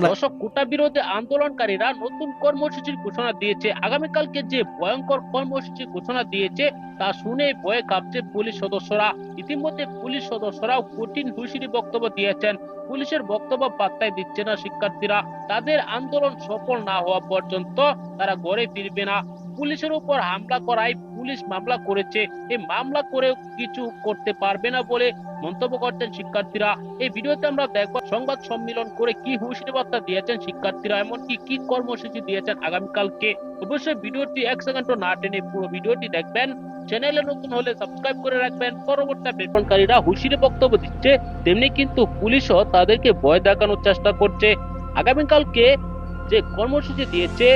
দর্শক, কোটা বিরোধী আন্দোলনকারীরা নতুন কর্মসূচির ঘোষণা দিয়েছে। আগামীকালকে যে ভয়ঙ্কর কর্মসূচি ঘোষণা দিয়েছে, তা শুনে ভয়ে কাঁপছে পুলিশ সদস্যরা। ইতিমধ্যে পুলিশ সদস্যরাও কঠিন হুঁশিরি বক্তব্য দিয়েছেন। পুলিশের বক্তব্য পাত্তায় দিচ্ছে না শিক্ষার্থীরা। তাদের আন্দোলন সফল না হওয়া পর্যন্ত তারা গড়ে ফিরবে না। পুলিশের উপর হামলা করায় পুলিশ মামলা করেছে। এই মামলা করে কিছু করতে পারবে না বলে মন্তব্য করছেন শিক্ষার্থীরা। এই ভিডিওতে আমরা দেখব সংবাদ সম্মেলন করে কি হুঁশিয়ারি বার্তা দিয়েছেন শিক্ষার্থীরা, এমনকি কি কর্মসূচি দিয়েছেন আগামীকালকে। অবশ্যই ভিডিওটি এক সেকেন্ডও না টেনে পুরো ভিডিওটি দেখবেন। চ্যানেলে নতুন হলে সাবস্ক্রাইব করে রাখবেন। পরবর্তী বেতনকারীরা হুঁশিয়ারি বক্তব্য দিচ্ছে, তেমনি কিন্তু পুলিশও তাদেরকে ভয় দেখানোর চেষ্টা করছে। আগামীকালকে যে কর্মসূচি দিয়েছে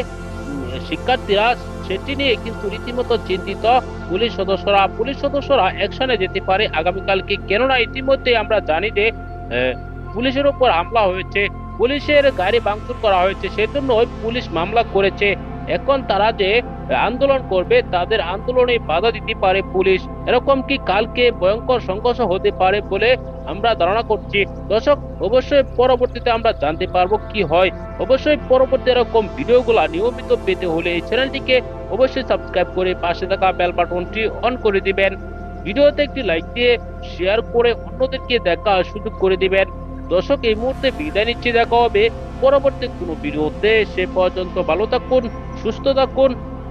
শিক্ষার্থীরা সেটি নিয়ে কিন্তু রীতিমতো চিন্তিত। পুলিশ সদস্যরা পুলিশ সদস্যরা অ্যাকশনে যেতে পারে। আগামীকালকে কেননা ইতিমধ্যে আমরা জানি যে পুলিশের উপর হামলা হয়েছে। পুলিশের গাড়ি ভাঙচুর করা হয়েছে। সেজন্য পুলিশ মামলা করেছে। এখন তারা যে আন্দোলন করবে, তাদের আন্দোলনে বাধা দিতে পারে পুলিশ। এরকম কি কালকে ভয়ঙ্কর সংঘর্ষ হতে পারে বলে আমরা ধারণা করছি? দর্শক, অবশ্যই পরবর্তীতে আমরা জানতে পারব কি হয়। অবশ্যই পরবর্তী এরকম ভিডিওগুলো নিয়মিত পেতে হলে এই চ্যানেলটিকে অবশ্যই সাবস্ক্রাইব করে পাশে থাকা বেল বাটনটি অন করে দিবেন। ভিডিওতে একটি লাইক দিয়ে শেয়ার করে অন্যদেরকে দেখা সুযোগ করে দিবেন। দর্শক, এই মুহূর্তে বিদায় নিচ্ছি। দেখা হবে পরবর্তী কোনো ভিডিওতে। সে পর্যন্ত ভালো থাকুন, সুস্থ থাকুন।